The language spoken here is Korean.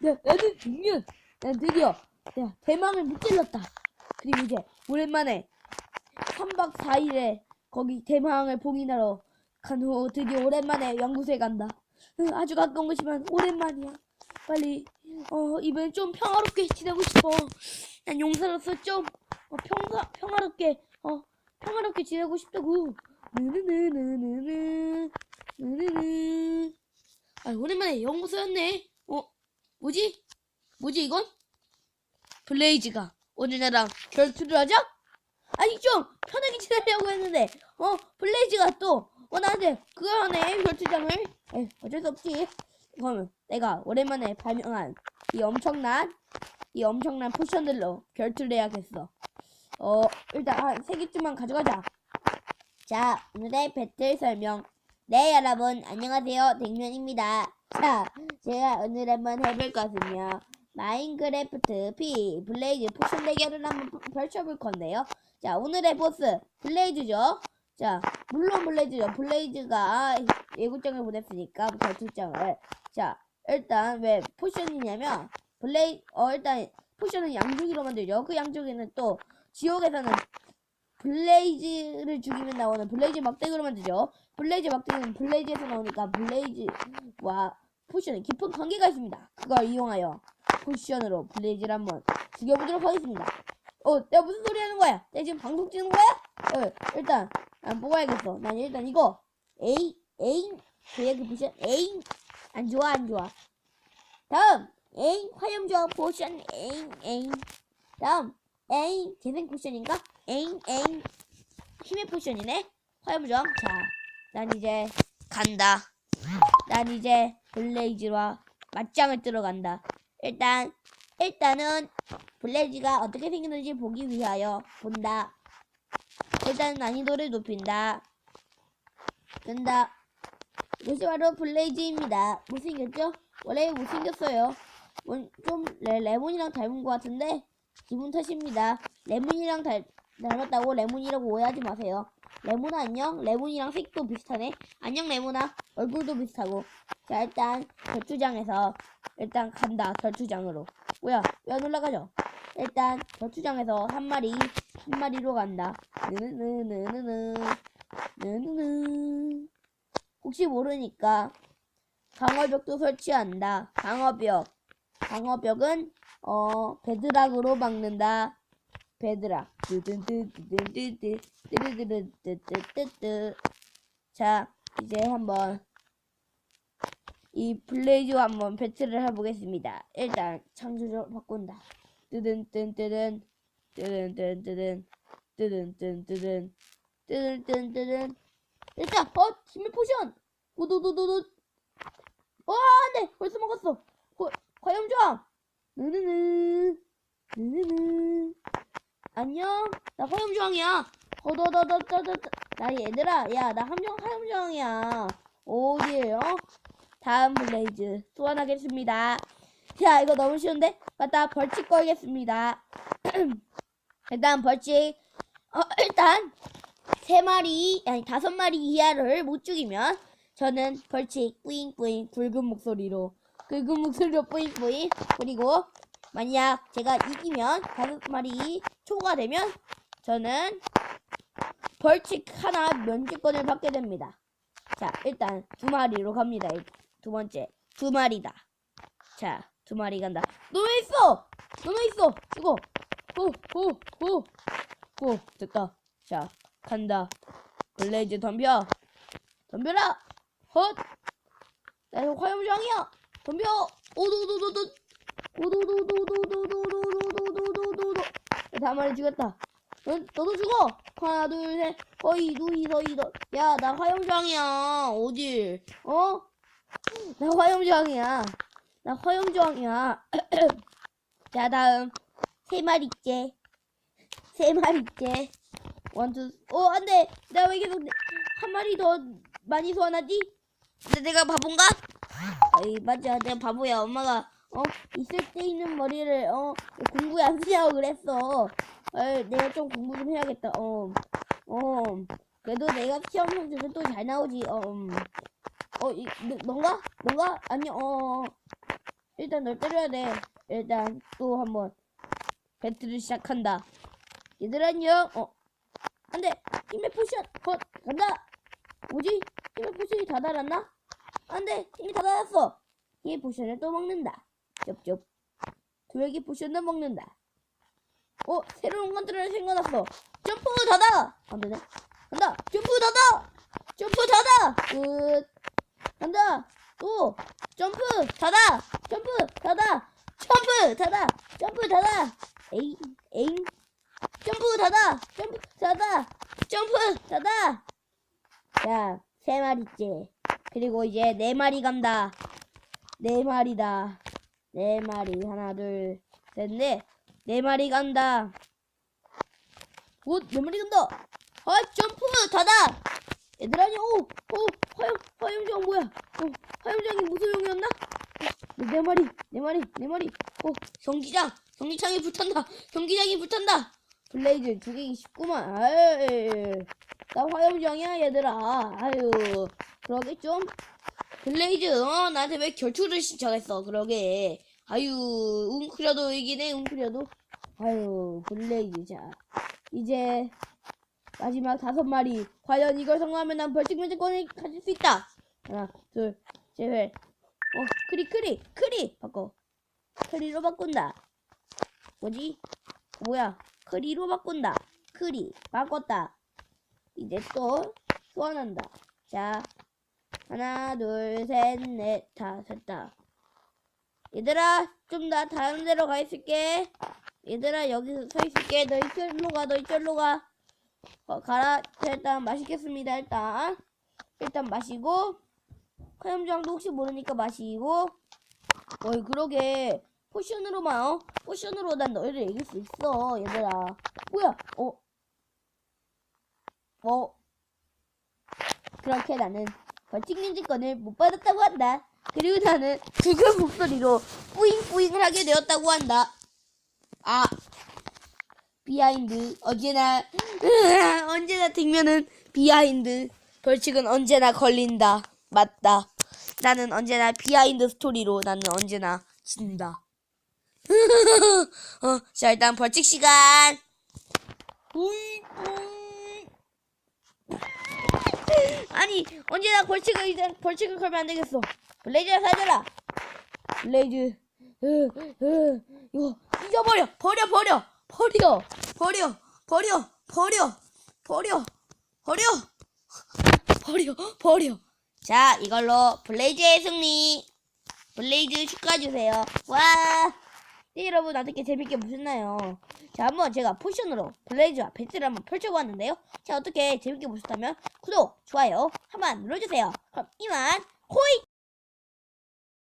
나, 나는 중년. 난 드디어 내가 대망을 무찔렀다. 그리고 이제 오랜만에 3박 4일에 거기 대망을 봉인하러 간 후 드디어 오랜만에 연구소에 간다. 응, 아주 가까운 곳이지만 오랜만이야. 빨리 어 이번엔 좀 평화롭게 지내고 싶어. 난 용사로서 좀 어, 평화 평화롭게 어 평화롭게 지내고 싶다고. 느느느느느느 느느느. 아 오랜만에 연구소였네. 어 뭐지? 뭐지 이건? 블레이즈가 오늘 나랑 결투를 하자? 아니 좀 편하게 지내려고 했는데 어 블레이즈가 또 어, 나한테 그걸 하네 결투장을. 에 어쩔 수 없지. 그러면 내가 오랜만에 발명한 이 엄청난 이 엄청난 포션들로 결투를 해야겠어. 어 일단 한 세 개쯤만 가져가자. 자 오늘의 배틀 설명. 네 여러분 안녕하세요. 댕면입니다 자 제가 오늘 한번 해볼 것은요. 마인크래프트 P 블레이즈 포션 대결을 한번 펼쳐볼 건데요. 자 오늘의 보스 블레이즈죠? 자 물론 블레이즈죠. 블레이즈가 예고장을 보냈으니까 결투장을. 자 일단 왜 포션이냐면 블레이 어 일단 포션은 양쪽으로 만들죠. 그 양쪽에는 또 지옥에서는 블레이즈를 죽이면 나오는 블레이즈 막대기로 만들죠 블레이즈 막대기는 블레이즈에서 나오니까 블레이즈와 포션에 깊은 관계가 있습니다 그걸 이용하여 포션으로 블레이즈를 한번 죽여보도록 하겠습니다 어, 내가 무슨 소리 하는 거야? 내가 지금 방송 찍는 거야? 어, 일단, 난 뽑아야겠어. 난 일단 이거, 에이, 에잉, 계획 포션, 에잉, 안 좋아, 안 좋아. 다음, 에잉, 화염조합 포션, 에잉, 에잉. 다음, 에잉, 재생 포션인가? 에잉, 에잉. 힘의 포션이네? 화염조합. 자, 난 이제 간다. 난 이제 블레이즈와 맞짱을 뜨러 간다. 일단, 일단은 블레이즈가 어떻게 생겼는지 보기 위하여 본다. 일단 난이도를 높인다. 끈다. 이것이 바로 블레이즈입니다. 못생겼죠? 원래 못생겼어요. 뭔- 좀 레, 레몬이랑 닮은 것 같은데 기분 탓입니다. 레몬이랑 닮, 닮았다고 레몬이라고 오해하지 마세요. 레몬아 안녕? 레몬이랑 색도 비슷하네. 안녕 레몬아. 얼굴도 비슷하고. 자 일단 결투장에서 일단 간다 결투장으로. 뭐야 왜안 올라가죠? 일단 결투장에서 한 마리 한 마리로 간다. 느느느느느 느 느느느 혹시 모르니까 방어벽도 설치한다. 방어벽 방어벽은 어 베드락으로 막는다. 뜨든뜨든뜨든 뜨르르르뜨뜨뜨뜨 자 이제 한번 이 블레이즈와 한번 배틀을 해보겠습니다. 일단 창조를 바꾼다. 뜨든뜨든 뜨든 뜨든 뜨든 뜨든 뜨든 뜨든 뜨든 뜨든 일단 어 힘의 포션 오도도도도 와 안돼 벌써 먹었어 거, 화염조항 느느느 느느느 안녕. 나 화염조항이야. 어더더더더더 나 얘들아. 야 나 함정 화염조항이야. 오예 어 다음 블레이즈 소환하겠습니다. 자 이거 너무 쉬운데? 맞다. 벌칙 걸겠습니다. 일단 벌칙. 어 일단 세 마리 아니 다섯 마리 이하를 못 죽이면 저는 벌칙 뿌잉뿌잉 굵은 목소리로 굵은 목소리로 뿌잉뿌잉. 그리고 만약 제가 이기면 다섯 마리 초가 되면 저는 벌칙 하나 면제권을 받게 됩니다. 자 일단 두 마리로 갑니다. 일- 두 번째 두 마리다. 자 두 마리 간다. 너왜 있어? 너왜 있어? 죽어. 호 호 호 호 됐다. 자 간다. 블레이즈 덤벼. 덤벼라. 헛. 나 화염장이야. 덤벼. 오도도도도. 오도도도도도도도도도도도도. 다 마리 죽였다. 너, 너도 죽어. 하나 둘 셋. 허이 두이 서이 더. 야나 화염장이야. 어디? 어? 나 화염장이야. 나 화염장이야. 자 다음 세 마리째. 세 마리째. 원투. 어 안돼. 나 왜 계속 내- 한 마리 더 많이 소환하지? 근데 내가 바본가? 아이 맞아 내가 바보야 엄마가 어 있을 때 있는 머리를 어 공부에 안 쓰냐고 그랬어 어 내가 좀 공부 좀 해야겠다 어 어 그래도 내가 시험 성적은 또 잘 나오지 어 음. 어 이, 너, 넌가? 넌가? 아니 어 일단 널 때려야 돼. 일단 또 한번 배틀을 시작한다. 얘들 안녕. 어, 안돼. 힘의 포션. 헛 간다. 뭐지? 힘의 포션이 다 달았나? 안돼. 힘이 다 달았어. 힘의 포션을 또 먹는다. 쩝쩝. 도약의 포션도 먹는다. 어, 새로운 컨트롤이 생겨났어. 점프 닫아. 안 되네. 간다. 점프 닫아. 점프 닫아. 끝. 간다. 또 점프 닫아. 점프 닫아. 점프 닫아. 점프 닫아. 에잉 에잉. 점프 닫아. 점프 닫아. 점프 닫아. 자, 세 마리째. 그리고 이제 네 마리 간다. 네 마리다. 네 마리. 하나, 둘, 셋, 넷. 네 마리 간다. 오, 네 마리 간다. 아, 점프 닫아. 얘들아, 아니, 오, 오, 화염, 화염장 뭐야? 어, 화염장이 무슨 용이었나? 네, 네 마리, 네 마리, 네 마리. 오, 전기장, 전기창이 불탄다. 전기장이 불탄다. 블레이즈 죽이기 쉽구만. 아유, 나 화염장이야, 얘들아. 아유, 그러게 좀. 블레이즈, 어, 나한테 왜 결투를 신청했어, 그러게. 아유, 웅크려도 이기네, 웅크려도. 아유, 블레이즈, 자. 이제, 마지막 다섯 마리. 과연 이걸 성공하면 난 벌칙 면제권을 가질 수 있다. 하나, 둘, 셋, 넷. 어, 크리, 크리, 크리! 바꿔. 크리로 바꾼다. 뭐지? 뭐야? 크리로 바꾼다. 크리. 바꿨다. 이제 또 소환한다. 자, 하나, 둘, 셋, 넷, 다, 됐다. 얘들아, 좀 나 다른 데로 가 있을게. 얘들아, 여기서 서 있을게. 너 이쪽으로 가, 너 이쪽으로 가. 어, 가라. 자, 일단 마시겠습니다, 일단. 일단 마시고. 화염장도 혹시 모르니까 마시고. 어이, 그러게. 포션으로만, 어? 포션으로 난 너희를 이길 수 있어, 얘들아. 뭐야, 어? 어? 그렇게 나는 벌칙 인증권을 못 받았다고 한다. 그리고 나는 죽은 목소리로 뿌잉뿌잉을 하게 되었다고 한다. 아, 비하인드. 언제나, 언제나 뒷면은 비하인드. 벌칙은 언제나 걸린다. 맞다. 나는 언제나 비하인드 스토리로 나는 언제나 진다. 어, 자, 일단 벌칙 시간. 뿌잉뿌잉. 아니 언제나 벌칙을 이제 벌칙을 걸면 안 되겠어. 블레이즈 살려라. 으, 이거 잊어버려. 버려 버려 버려 버려 버려 버려 버려 버려 버려 버려. 자 이걸로 블레이즈의 승리. 블레이즈 축하해주세요. 와. 네, 여러분 어떻게 재밌게 보셨나요? 자 한번 제가 포션으로 블레이즈와 배틀을 한번 펼쳐보았는데요. 자 어떻게 재밌게 보셨다면 구독, 좋아요 한번 눌러주세요. 그럼 이만 호이